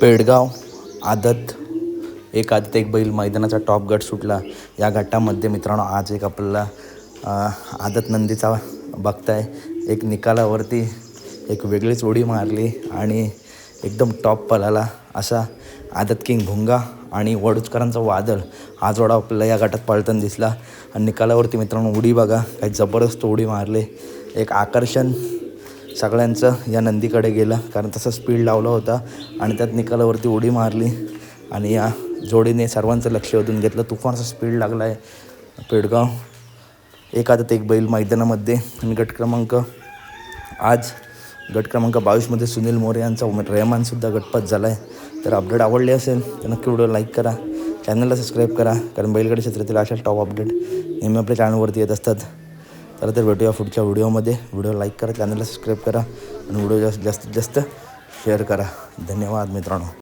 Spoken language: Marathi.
पेडगाव आदत एक आदत एक बैल मैदानाचा टॉप गट सुटला. या गटामध्ये मित्रांनो आज एक आपल्याला आदत नंदीचा बघताय. एक निकालावरती एक वेगळीच उडी मारली आणि एकदम टॉप पलाला असा आदत किंग भुंगा आणि वडुचकरांचा वादळ. हा जोडा आपल्याला या गटात पळताना दिसला. आणि निकालावरती मित्रांनो उडी बघा. काही जबरदस्त उडी मारली. एक आकर्षण सगळ्यांचं या नंदीकडे गेलं कारण तसं स्पीड लावला होता आणि त्यात निकालावरती उडी मारली. आणि या जोडीने सर्वांचं लक्ष वेधून घेतलं. तुफानचा स्पीड लागला आहे पेडगाव एक एक बैल मैदानामध्ये. आणि गट क्रमांक आज गट क्रमांक बावीसमध्ये सुनील मोरे यांचा रेहमानसुद्धा गटपात झाला आहे तर अपडेट आवडली असेल तर नक्की व्हिडिओ लाईक करा. चॅनलला सबस्क्राईब करा कारण बैलगाडी क्षेत्रातील अशा टॉप अपडेट नेहमी आपल्या चॅनलवरती येत असतात. तर तर भेटूया पुढच्या व्हिडिओमध्ये. व्हिडिओ लाईक करा चॅनलला सबस्क्राईब करा आणि व्हिडिओ जास्त जास्तीत जास्त शेअर करा. धन्यवाद मित्रांनो.